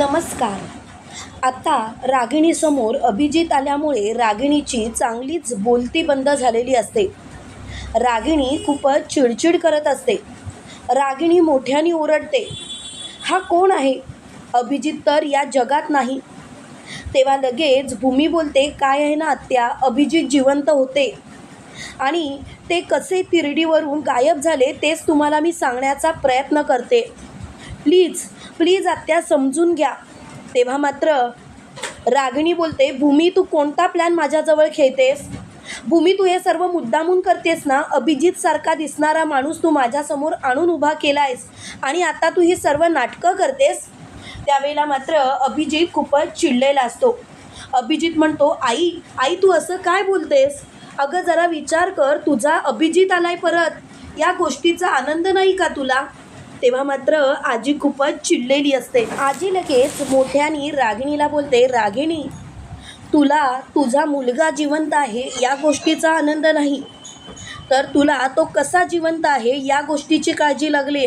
नमस्कार. आता रागिणीसमोर अभिजित आल्यामुळे रागिणीची चांगलीच बोलती बंद झालेली असते. रागिणी खूपच चिडचिड करत असते. रागिणी मोठ्याने ओरडते हा कोण आहे? अभिजित तर या जगात नाही. तेव्हा लगेच भूमी बोलते काय आहे ना आत्या? अभिजित जिवंत होते. आणि ते कसे तिरडीवरून गायब झाले तेच तुम्हाला मी सांगण्याचा प्रयत्न करते. प्लीज प्लीज आत्या समजून घ्या. तेव्हा मात्र रागिणी बोलते भूमी तू कोणता प्लॅन माझ्याजवळ खेळतेस? भूमी तू हे सर्व मुद्दामून करतेस ना? अभिजित सारखा दिसणारा माणूस तू माझ्यासमोर आणून उभा केला आहेस आणि आता तू ही सर्व नाटकं करतेस? त्यावेळेला मात्र अभिजित खूपच चिडलेला असतो. अभिजित म्हणतो आई आई तू असं काय बोलतेस? अगं जरा विचार कर तुझा अभिजित आलाय परत. या गोष्टीचा आनंद नाही का तुला? तेव्हा मात्र आजी खूपच चिडलेली असते. आजी लगेच मोठ्यानी रागिणीला बोलते रागिणी तुला तुझा मुलगा जिवंत आहे या गोष्टीचा आनंद नाही. तर तुला तो कसा जिवंत आहे या गोष्टीची काळजी लागली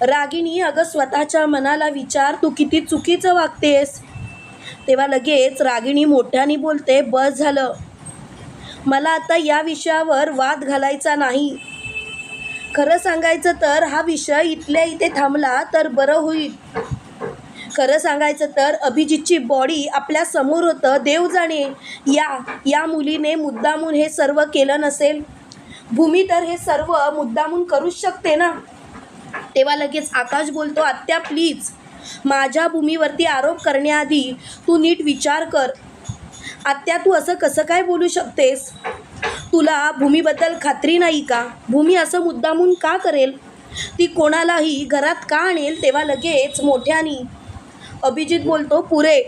रागिणी अगं स्वतःच्या मनाला विचार तू किती चुकीचं वागतेस. तेव्हा लगेच रागिणी मोठ्याने बोलते बस झालं. मला आता या विषयावर वाद घालायचा नाही. खरं सांगायचं तर हा विषय इथल्या इथे थांबला तर बरं होईल. खरं सांगायचं तर अभिजितची बॉडी आपल्यासमोर होतं. देव जाणे या या मुलीने मुद्दामून हे सर्व केलं नसेल? भूमी तर हे सर्व मुद्दामून करूच शकते ना? तेव्हा लगेच आकाश बोलतो आत्या प्लीज माझ्या भूमीवरती आरोप करण्याआधी तू नीट विचार कर. आत्या तू असं कसं काय बोलू शकतेस? तुला भूमीबद्दल खात्री नाही का? भूमी असं मुद्दामून का करेल? ती कोणालाही घरात का आणेल तेव्हा लगेच मोठ्यानी. अभिजित बोलतो पुरे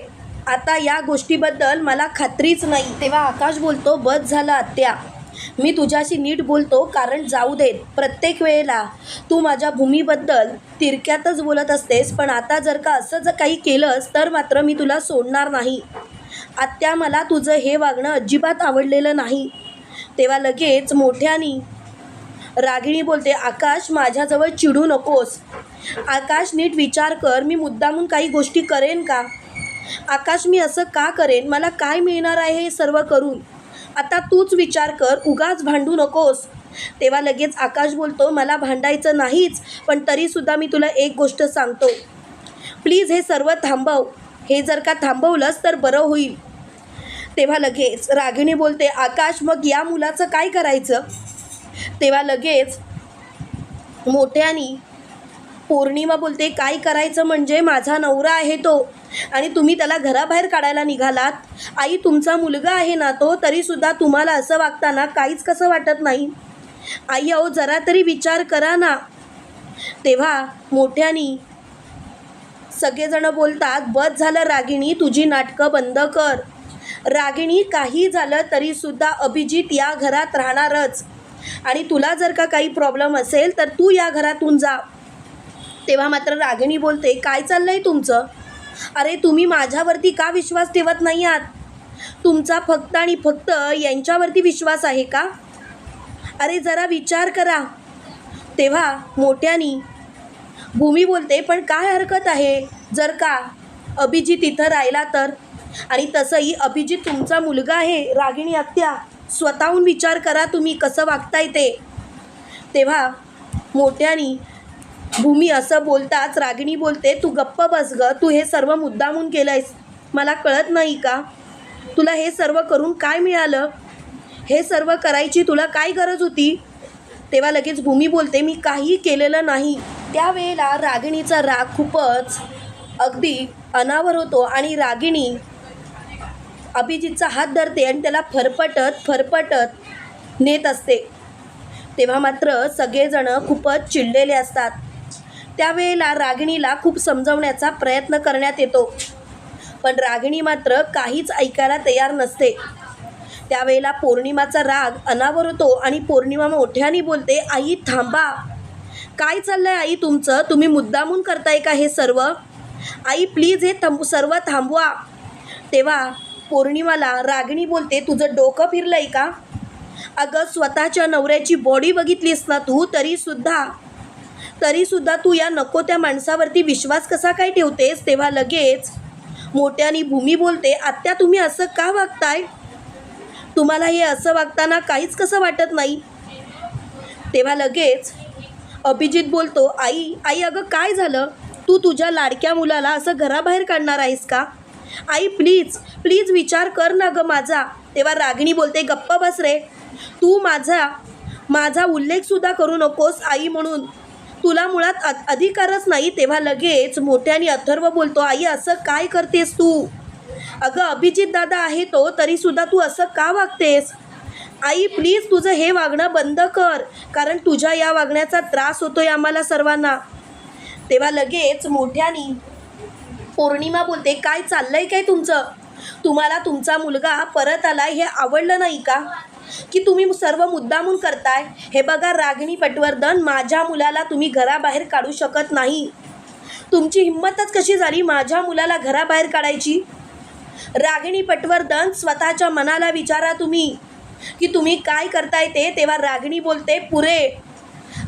आता या गोष्टीबद्दल मला खात्रीच नाही. तेव्हा आकाश बोलतो बस झालं आत्या. मी तुझ्याशी नीट बोलतो कारण जाऊ देत. प्रत्येक वेळेला तू माझ्या भूमीबद्दल तिरक्यातच बोलत असतेस पण आता जर का असं जर काही केलंस तर मात्र मी तुला सोडणार नाही. आत्या मला तुझं हे वागणं अजिबात आवडलेलं नाही. तेव्हा लगेच मोठ्यानी रागिणी बोलते आकाश माझ्याजवळ चिडू नकोस. आकाश नीट विचार कर मी मुद्दामून काही गोष्टी करेन का? आकाश मी असं का करेन? मला काय मिळणार आहे हे सर्व करून? आता तूच विचार कर उगाच भांडू नकोस. तेव्हा लगेच आकाश बोलतो मला भांडायचं नाहीच पण तरीसुद्धा मी तुला एक गोष्ट सांगतो. प्लीज हे सर्व थांबव. हे जर का थांबवलंस तर बरं होईल. तेव्हा लगेच रागिणी बोलते आकाश मग या मुलाचं काय करायचं? तेव्हा लगेच मोठ्यानी पौर्णिमा बोलते काय करायचं म्हणजे माझा नवरा आहे तो आणि तुम्ही त्याला घराबाहेर काढायला निघालात. आई तुमचा मुलगा आहे ना तो तरीसुद्धा तुम्हाला असं वागताना काहीच कसं वाटत नाही. आई अहो जरा तरी विचार करा ना. तेव्हा मोठ्यानी सगळेजणं बोलतात बस झालं रागिणी तुझी नाटकं बंद कर. रागिणी काही झालं तरीसुद्धा अभिजित या घरात राहणारच. आणि तुला जर का काही प्रॉब्लेम असेल तर तू या घरातून जा. तेव्हा मात्र रागिणी बोलते काय चाललं आहे तुमचं? अरे तुम्ही माझ्यावरती का विश्वास ठेवत नाही आहात? तुमचा फक्त आणि फक्त यांच्यावरती विश्वास आहे का? अरे जरा विचार करा. तेव्हा मोठ्यानी भूमी बोलते पण काय हरकत आहे? जर का अभिजित इथं राहिला तर आणि तसंही अभिजित तुमचा मुलगा आहे रागिणी आत्या स्वतःहून विचार करा तुम्ही कसं वागताय ते. तेव्हा मोठ्यानी भूमी असं बोलताच रागिणी बोलते तू गप्प बस ग तू हे सर्व मुद्दामून केलं आहेस मला कळत नाही का? तुला हे सर्व करून काय मिळालं? हे सर्व करायची तुला काय गरज होती? तेव्हा लगेच भूमी बोलते मी काही केलेलं नाही. त्यावेळेला रागिणीचा राग खूपच अगदी अनावर होतो आणि रागिणी अभिजितचा हात धरते आणि त्याला फरफटत फरफटत नेत असते. तेव्हा मात्र सगळेजणं खूपच चिडलेले असतात. त्यावेळेला रागिणीला खूप समजवण्याचा प्रयत्न करण्यात येतो. पण रागिणी मात्र काहीच ऐकायला तयार नसते. त्यावेळेला पौर्णिमाचा राग अनावर होतो आणि पौर्णिमा मोठ्याने बोलते आई थांबा. काय चाललंय आई तुमचं? तुम्ही मुद्दामून करताय का हे सर्व? आई प्लीज हे थांब सर्व थांबवा. तेव्हा पौर्णिमाला रागिणी बोलते तुझं डोकं फिरलंय का? अगं स्वतःच्या नवऱ्याची बॉडी बघितलीस ना तू तरीसुद्धा. तरीसुद्धा तू या नको त्या माणसावरती विश्वास कसा काय ठेवतेस तेव्हा लगेच मोठ्यानी भूमी बोलते आत्या तुम्ही असं का वागताय? तुम्हाला हे असं वागताना काहीच कसं वाटत नाही? तेव्हा लगेच अभिजित बोलतो आई आई अगं काय झालं? तू तुझ्या लाडक्या मुलाला असं घराबाहेर काढणार आहेस का? आई प्लीज प्लीज विचार कर ना गं माझा. तेव्हा रागिणी बोलते गप्प बस रे. तू माझा माझा उल्लेखसुद्धा करू नकोस आई म्हणून. तुला मुळात अ- अधिकारच नाही. तेव्हा लगेच मोठ्याने अथर्व बोलतो आई असं काय करतेस तू? अगं अभिजित दादा आहे तो तरीसुद्धा तू असं का वागतेस? आई प्लीज तुझं हे वागणं बंद कर कारण तुझ्या या वागण्याचा त्रास होतोय आम्हाला सर्वांना. तेव्हा लगेच मोठ्यानी पौर्णिमा बोलते. काय चाललंय काय तुमचं? तुम्हाला तुमचा मुलगा परत आलाय हे आवडलं नाही का? की तुम्ही सर्व मुद्दामून करताय? हे बघा रागिणी पटवर्धन माझ्या मुलाला तुम्ही घराबाहेर काढू शकत नाही. तुमची हिंमतच कशी झाली माझ्या मुलाला घराबाहेर काढायची? रागिणी पटवर्धन स्वतःच्या मनाला विचारा तुम्ही. की तुम्ही काय करताय ते? तेव्हा रागिणी बोलते पुरे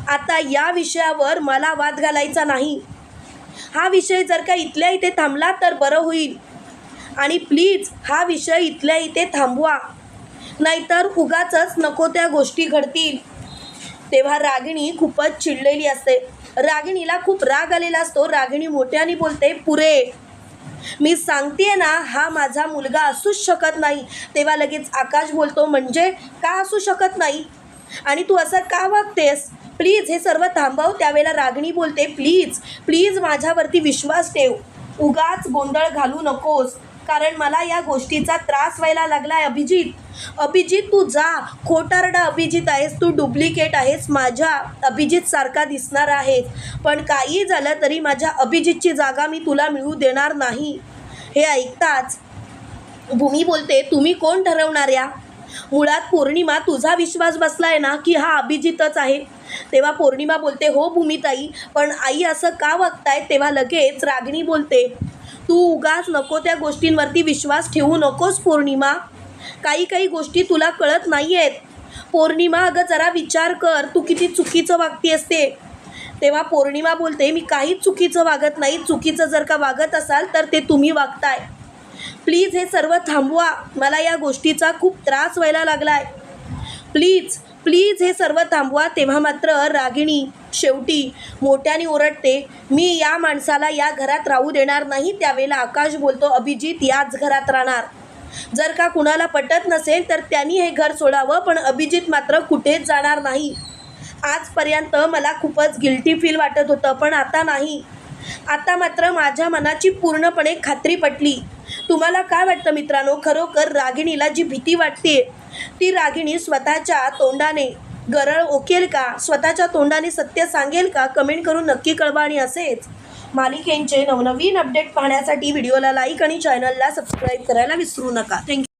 आता या विषयावर मला वाद घालायचा नाही. हा विषय जर का इथल्या इथे थांबला तर बरं होईल. आणि प्लीज हा विषय इथल्या इथे थांबवा. नाहीतर उगाचच नको त्या गोष्टी घडतील. तेव्हा रागिणी खूपच चिडलेली असते. रागिणीला खूप राग आलेला असतो. रागिणी मोठ्याने बोलते पुरे मी सांगते ना हा माझा मुलगा असूच शकत नाही. तेव्हा लगेच आकाश बोलतो म्हणजे का असू शकत नाही? आणि तू असं का वागतेस? प्लीज हे सर्व थांबव. त्यावेळेला रागणी बोलते प्लीज प्लीज माझ्यावरती विश्वास ठेव. उगाच गोंधळ घालू नकोस. कारण मला या गोष्टीचा त्रास व्हायला लागला आहे अभिजित. अभिजित तू जा. खोटारडा अभिजित आहेस. तू डुप्लिकेट आहेस. माझ्या अभिजित सारखा दिसणार आहेस. पण काही झालं तरी माझ्या अभिजितची जागा मी तुला मिळू देणार नाही. हे ऐकताच भूमी बोलते तुम्ही कोण ठरवणार या मुळात पौर्णिमा तुझा विश्वास बसलाय ना की हा अभिजितच आहे? तेव्हा पौर्णिमा बोलते हो भूमिताई पण आई असं का वागताय? तेव्हा लगेच रागिणी बोलते तू उगाच नको त्या गोष्टींवरती विश्वास ठेवू नकोस पौर्णिमा. काही काही गोष्टी तुला कळत नाही आहेत पौर्णिमा अगं जरा विचार कर तू किती चुकीचं वागती असते तेव्हा पौर्णिमा बोलते मी काहीच चुकीचं वागत नाही. चुकीचं जर का वागत असाल तर ते तुम्ही वागताय. प्लीज हे सर्व थांबवा. मला या गोष्टीचा खूप त्रास व्हायला लागला आहे प्लीज प्लीज हे सर्व थांबवा. तेव्हा मात्र रागिणी शेवटी मोठ्याने ओरडते मी या माणसाला या घरात राहू देणार नाही त्यावेळेला आकाश बोलतो अभिजित याच घरात राहणार. जर का कुणाला पटत नसेल तर त्यांनी हे घर सोडावं पण अभिजित मात्र कुठेच जाणार नाही. आजपर्यंत मला खूपच गिल्टी फील वाटत होतं पण आता नाही. आता मात्र माझ्या मनाची पूर्णपणे खात्री पटली. तुम्हाला काय वाटतं मित्रांनो? खरोखर रागिणीला जी भीती वाटते ती रागिणी स्वतःच्या तोंडाने गरळ ओकेल का? स्वतःच्या तोंडाने सत्य सांगेल का? कमेंट करून नक्की कळवा आणि असेच मालिकेंचे नवनवीन अपडेट पाहण्यासाठी व्हिडिओला लाईक आणि चॅनलला सबस्क्राईब करायला विसरू नका. थँक्यू